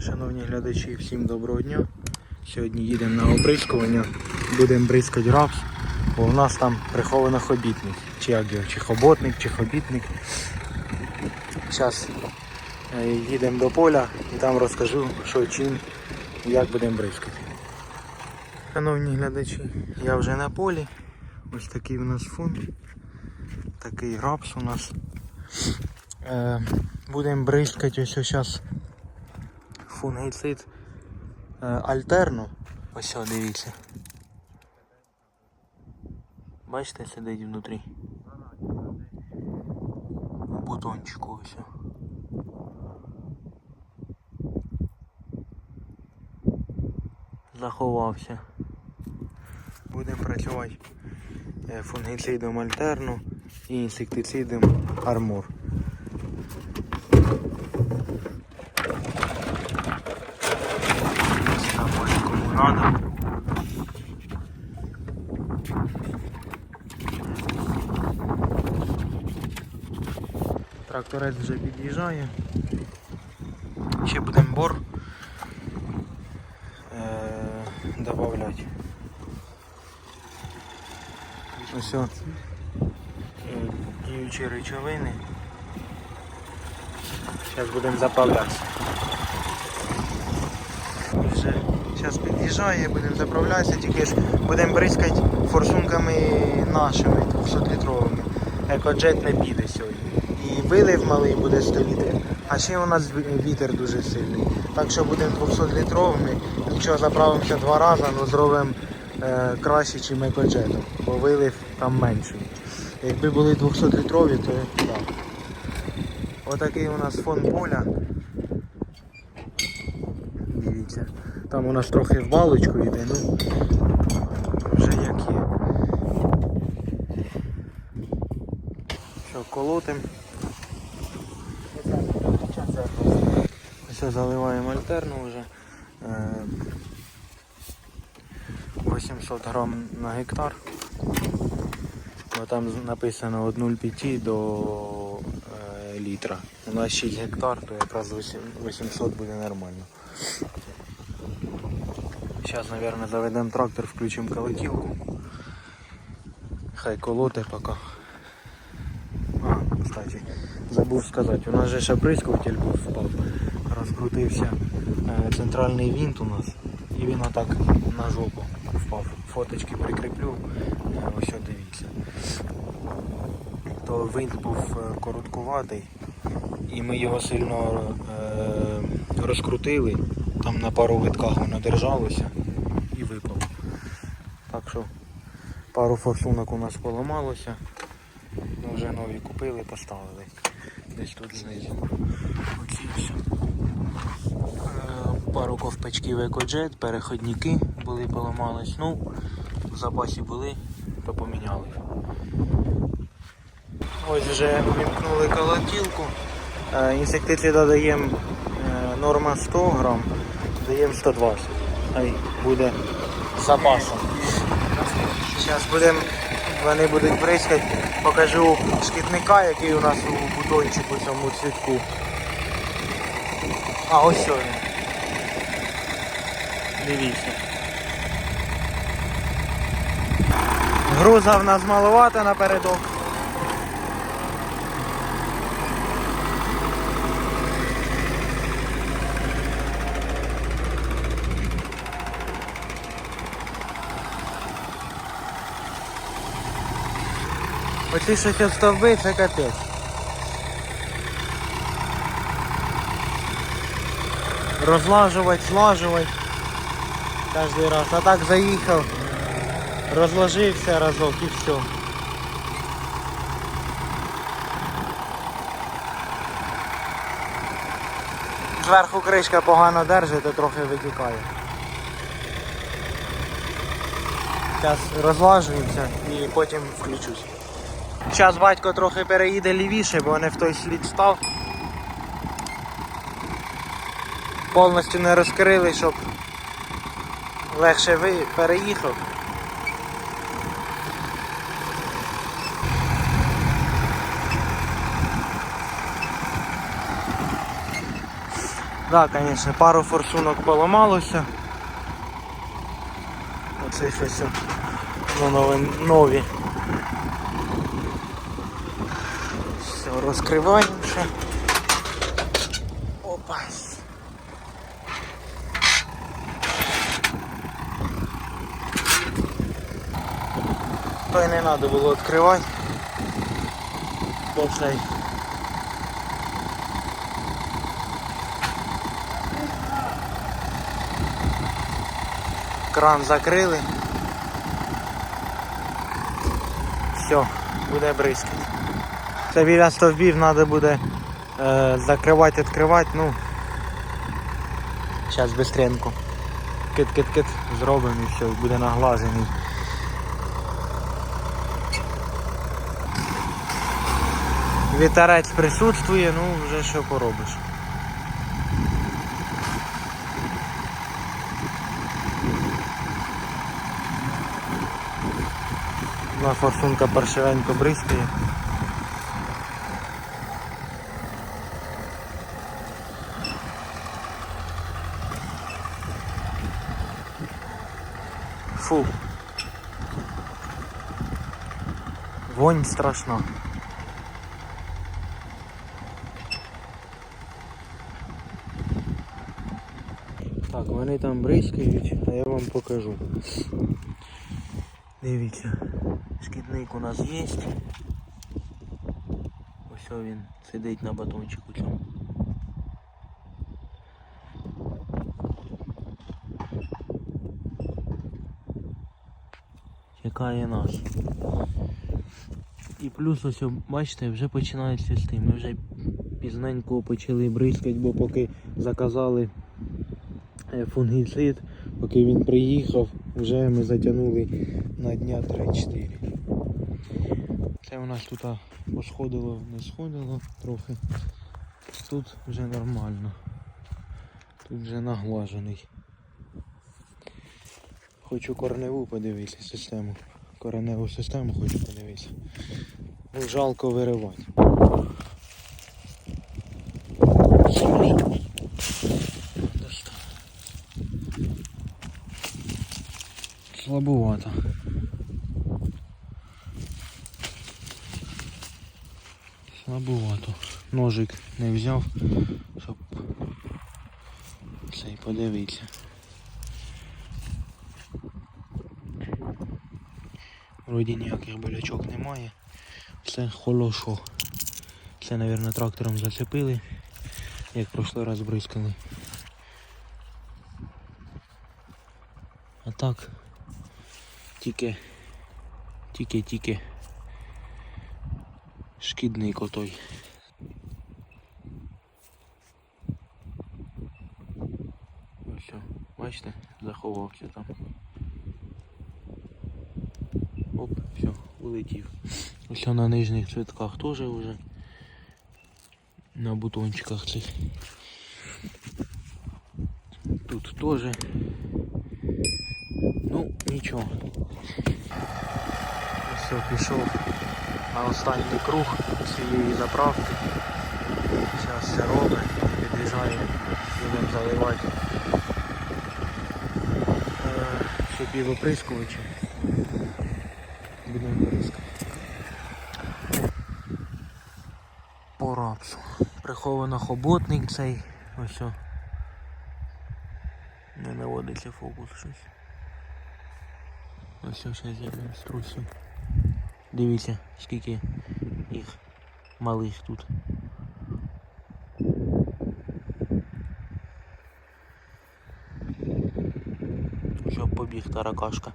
Шановні глядачі, всім доброго дня. Сьогодні їдемо на оприскування, будемо бризкати рапс, бо у нас там приховано хобітник. Чи як його, чи хоботник, чи хобітник. Зараз їдемо до поля і там розкажу, що чим і як будемо бризкати. Шановні глядачі, я вже на полі. Ось такий у нас фон. Такий рапс у нас. Е, будемо бризкати ось зараз фунгіцид е, альтерну. Ось дивіться. Бачите, сидить внутрі. У бутончику ось. Заховався. Будемо працювати е, фунгіцидом альтерну і інсектицидом армор. Там надо. Тракторець вже під'їжджає. Ще будемо бор е- додавати. Ось е, діючі речовини. Зараз будемо заправлятися. Зараз під'їжджає, будемо заправлятися, тільки ж будемо бризкати форсунками нашими 200-літровими. Екоджет не піде сьогодні. І вилив малий буде 100 літрів. А ще у нас вітер дуже сильний. Так що будемо 200-літровими. Нічого заправимося два рази, але зробимо е, краще, ніж екоджетом, бо вилив там менший. Якби були 200-літрові, то так. Отакий у нас фон поля. Там у нас трохи в балочку йде, ну вже як є. Що, колотим. Все, заливаємо альтерну вже. Е, 800 грам на гектар. Бо там написано від 0,5 до е, літра. У нас 6 гектар, то якраз 800 буде нормально. Зараз, мабуть, заведемо трактор, включимо колотілку. Хай колоте поки. А, кстати, забув сказати, у нас же ще оприскуватель був впав. Розкрутився е, центральний винт у нас і він отак на жопу впав. Фоточки прикріплю. Е, Ось дивіться. То винт був е, короткуватий і ми його сильно е, розкрутили. Там на пару витках воно держалося і випало. Так що пару форсунок у нас поламалося. Ми вже нові купили, поставили. Десь тут знизу. Оці все. Пару ковпачків екоджет, переходники були поламались. Ну, в запасі були, то поміняли. Ось вже вімкнули колотілку. Е, Інсектицида даємо е, норма 100 грам, даємо 120. Хай буде запасом. Зараз будемо, вони будуть бризкати, покажу шкідника, який у нас у бутончику цьому цвітку. А ось що він. Дивіться. Груза в нас маловато напередок. От стовби, це капець. Розлажувати, злажувати. Кожний раз. А так заїхав, розложився разок і все. Зверху кришка погано держить, то трохи витікає. Зараз розлажується і потім включусь. Зараз батько трохи переїде лівіше, бо не в той слід став. Повністю не розкрили, щоб легше ви переїхав. Так, да, звісно, пару форсунок поламалося. Оце щось нові, нові. Все, розкриваємо ще. Опа. То й не треба було відкривати. Цей. Кран закрили. Все, буде бризкати. Це біля стовбів треба буде е, закривати, відкривати, ну. Зараз бистренько. Кит-кит-кит зробимо і все, буде наглажений. Вітерець присутствує, ну вже що поробиш. На форсунка паршивенько бризкає. Фу. Вонь страшна. Так, вони там бризкають, а я вам покажу. Дивіться, шкідник у нас є. Ось він сидить на батончику цьому. Чекає нас. І плюс ось, бачите, вже починається з тим. Ми вже пізненько почали бризкати, бо поки заказали е, фунгіцид, поки він приїхав, вже ми затягнули на дня 3-4. Це у нас тут посходило, не сходило трохи. Тут вже нормально. Тут вже наглажений. Хочу корневу подивитися систему. Кореневу систему хочу подивитися. Ну, жалко виривати. Слабовато. Слабовато. Ножик не взяв, щоб цей подивитися. Вроді ніяких болячок немає. Все хорошо. Це, мабуть, трактором зацепили, як прошлий раз бризкали. А так тільки тільки тільки шкідник отой. Ось, бачите, заховався там. Оп, все, улетів. Ось на нижніх цвітках теж вже. На бутончиках цих. Тут теж. Ну, нічого. Все, пішов на останній круг цієї заправки. Зараз все робить, під'їжджає, будемо заливати. Е, Щоб оприскувачі. Будемо бризкати. По рапсу. Приховано хоботник цей. Ось. Не наводиться фокус щось. Ось зараз я струсю. Дивіться, скільки їх малих тут. Щоб побіг таракашка.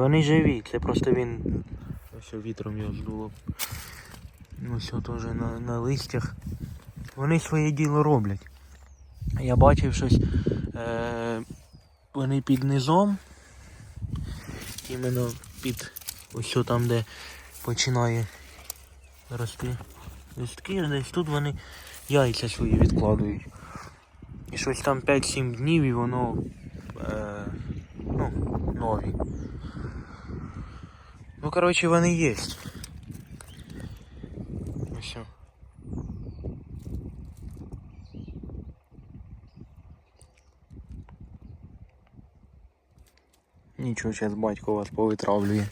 Вони живі, це просто він ось вітром його здуло. Ось теж на, на листях. Вони своє діло роблять. Я бачив щось. Е, вони під низом. Іменно під ось там, де починає рости листки, десь тут вони яйця свої відкладують. І щось там 5-7 днів і воно е, ну, нові. Ну, коротше, вони є. Ось. Нічого, зараз батько вас повитравлює.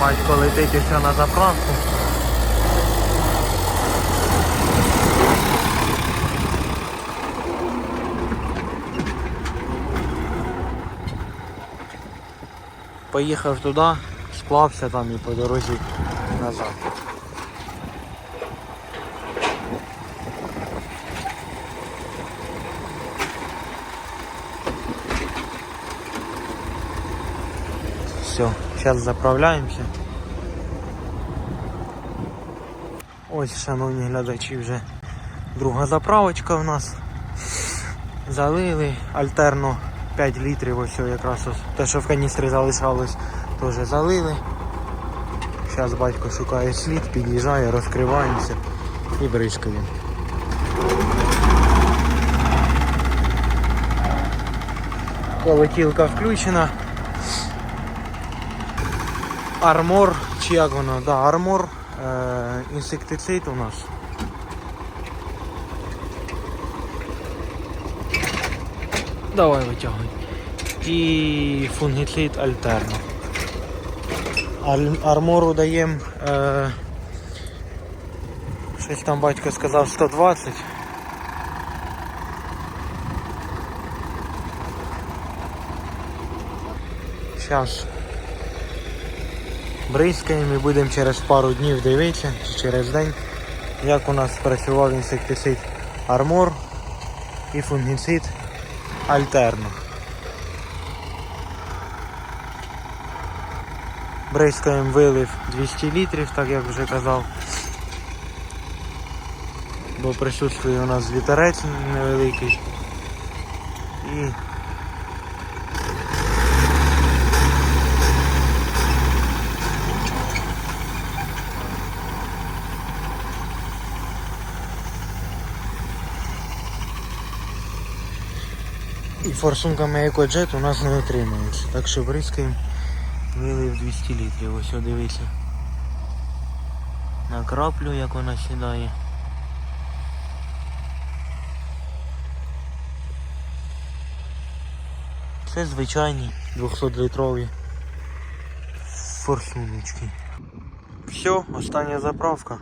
Батько летить ось на заправку. Поїхав туди, сплався там і по дорозі назад. Все, зараз заправляємося. Ось, шановні глядачі, вже друга заправочка в нас. Залили альтерно 5 літрів, ось якраз ось те, що в каністрі залишалось, теж залили. Зараз батько шукає слід, під'їжджає, розкриваємося і бризкаємо. Колотілка включена. Армор, чи як воно? Да, армор, е, інсектицид у нас. Давай витягуй. І фунгіцид альтерно. Аль- Армору даємо. Е, щось там батько сказав 120. Зараз бризкаємо і будемо через пару днів дивитися, чи через день, як у нас спрацював інсектицид армор і фунгіцид альтерно. Бризкаємо вилив 200 літрів, так як вже казав. Бо присутствує у нас вітерець невеликий. І І форсунками екоджет у нас не отримується. Так що бризкаємо вилив 200 літрів. Ось дивіться. На краплю як вона сідає. Це звичайні 200-літрові форсуночки. Все, остання заправка.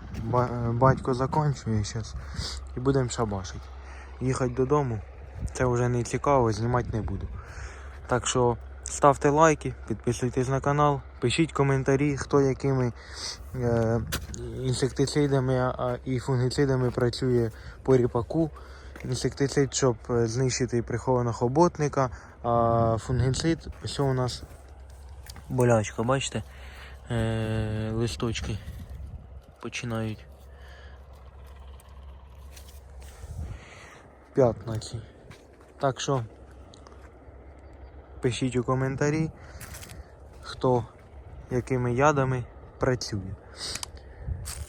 Батько закінчує зараз і будемо шабашити. Їхати додому. Це вже не цікаво, знімати не буду. Так що ставте лайки, підписуйтесь на канал, пишіть коментарі, хто якими е, інсектицидами і фунгіцидами працює по ріпаку. Інсектицид, щоб е, знищити прихованого хоботника, а фунгіцид, ось у нас болячка, бачите? Е, листочки починають. П'ятна ці. Так що пишіть у коментарі, хто якими ядами працює.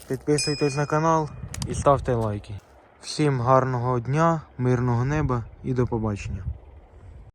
Підписуйтесь на канал і ставте лайки. Всім гарного дня, мирного неба і до побачення.